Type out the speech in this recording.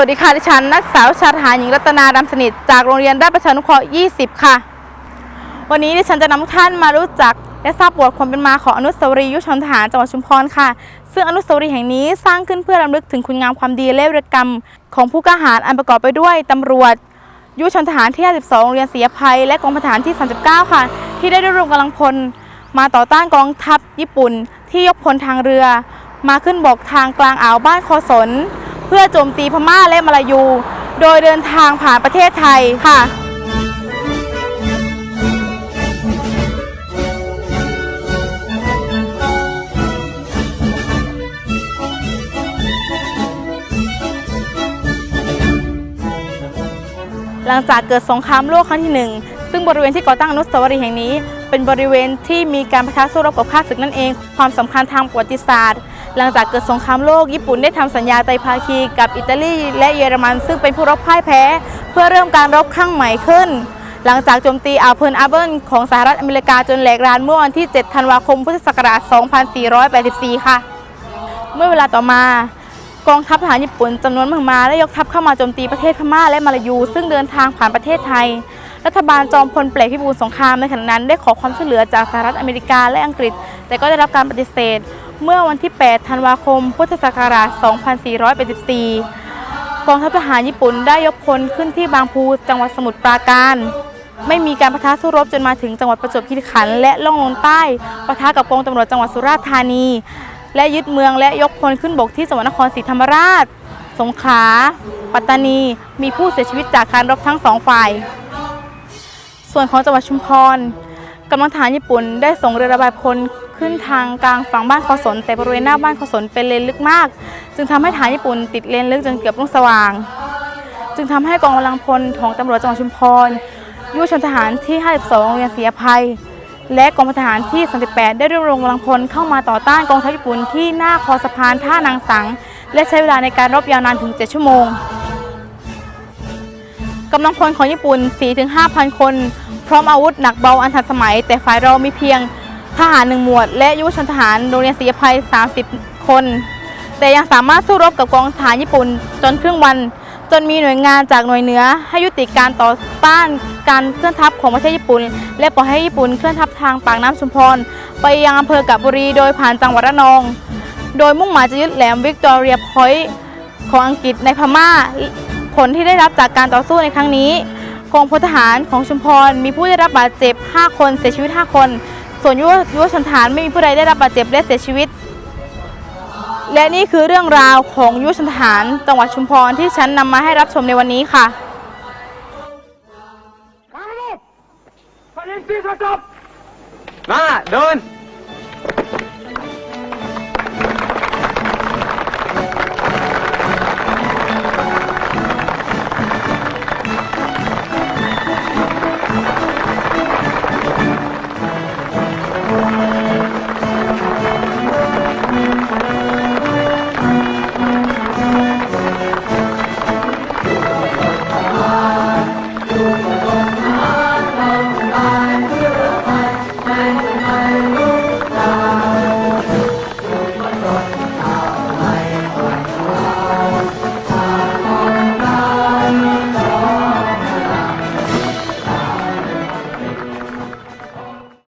วัสดีค่ะดิฉันนักศึกษาวชาทหารหญิงรัตนาดำสนิท จากโรงเรียนราชประชานุเคราะห์ 20 ค่ะ วันนี้ดิฉันจะนำทุกท่านมารู้จัก และทราบประวัติความเป็นมาของอนุสาวรีย์ยุชนทหารจังหวัดชุมพรค่ะ ซึ่งอนุสาวรีย์แห่งนี้สร้างขึ้นเพื่อรำลึกถึงคุณงามความดีและวีรกรรม ของผู้กล้าหาญอันประกอบไปด้วยตำรวจ ยุชนทหารที่ 52โรงเรียนศรีอภัย และกองพันทหารที่ 39 ค่ะ ที่ได้รวบรวมกำลังพล มาต่อต้านกองทัพญี่ปุ่น ที่ยกพลทางเรือ มาขึ้นบกทางกลางอ่าวบ้านคอสน เพื่อโจมตีพม่าและมาลายู โดยเดินทางผ่านประเทศไทยค่ะหลังจากเกิดสงครามโลกครั้งที่หนึ่งซึ่งบริเวณที่ก่อตั้งอนุสาวรีย์แห่งนี้ เป็นบริเวณที่มีการประทะสู้รบกับข้าศึกนั่นเอง ความสำคัญทางประวัติศาสตร์ หลังจากเกิดสงครามโลกญี่ปุ่นได้ทำสัญญาไตรภาคีกับอิตาลีและเยอรมัน ซึ่งเป็นผู้รบพ่ายแพ้ เพื่อเริ่มการรบครั้งใหม่ขึ้น หลังจากโจมตีอ่าวเพิร์ลอาร์เบิลของสหรัฐอเมริกาจนแหลกรานเมื่อวันที่ 7 ธันวาคม พุทธศักราช 2484 ค่ะ เมื่อเวลาต่อมากองทัพทหารญี่ปุ่นจำนวนมหึมาได้ยกทัพเข้ามาโจมตีประเทศพม่าและมาลายู ซึ่งเดินทางผ่านประเทศไทย รัฐบาลจอมพลเปลกพิบูลสงครามในขณะนั้นได้ขอความช่วยเหลือจากสหรัฐอเมริกาและอังกฤษ แต่ก็ได้รับการปฏิเสธ เมื่อวันที่ 8 ธันวาคม พุทธศักราช 2484 กองทัพทหารญี่ปุ่นได้ยกพลขึ้นที่บางพูจังหวัดสมุทรปราการไม่มีการปะทะสู้รบจนมาถึงจังหวัดประจวบคีรีขันธ์และล่องลงใต้ปะทะกับกองตำรวจจังหวัดสุราษฎร์ธานี และยึดเมืองและยกพลขึ้นบกที่จังหวัดนครศรีธรรมราช สงขลาปัตตานี มีผู้เสียชีวิตจากการรบทั้งสองฝ่าย ส่วนของจังหวัดชุมพรกำลังทหารญี่ปุ่นได้ส่งเรือระบายพลขึ้นทางกลางฝั่งบ้านคอสน แต่บริเวณหน้าบ้านคอสนเป็นเลนลึกมาก จึงทำให้ทหารญี่ปุ่นติดเลนลึกจนเกือบรุ่งสว่าง จึงทำให้กองกำลังพลของตำรวจจังหวัดชุมพรยุชนทหารที่ 52โรงเรียนศรีอภัย และกองพลทหารที่ 38 ได้รวบรวมกำลังพลเข้ามาต่อต้านกองทัพญี่ปุ่นที่หน้าคอสะพานท่านางสัง และใช้เวลาในการรบยาวนานถึง 7 ชั่วโมง กำลังพลของญี่ปุ่น 4-5,000 คน พร้อมอาวุธหนักเบาอันทันสมัย แต่ฝ่ายเรามีเพียงทหารหนึ่งหมวด และยุวชนทหารโรงเรียนศรีภัย 30 คน แต่ยังสามารถสู้รบกับกองทหารญี่ปุ่นจนครึ่งวัน จนมีหน่วยงานจากหน่วยเหนือ ให้ยุติการต่อต้านการเคลื่อนทัพของประเทศญี่ปุ่น และปล่อยให้ญี่ปุ่นเคลื่อนทัพทางปากน้ำชุมพรไปยังอำเภอกาบบุรีโดยผ่านจังหวัดระนอง โดยมุ่งหมายจะยึดแหลมวิกตอเรียพอยต์ของอังกฤษในพม่า ผลที่ได้รับจากการต่อสู้ในครั้งนี้กองพลทหารของชุมพร มีผู้ได้รับบาดเจ็บ 5 คนเสียชีวิต 5 คน ส่วนยุวยุวชนทหารไม่มีผู้ใดได้รับบาดเจ็บและเสียชีวิต และนี่คือเรื่องราวของยุวชนทหารจังหวัดชุมพรที่ฉันนำมาให้รับชมในวันนี้ค่ะ มาเดิน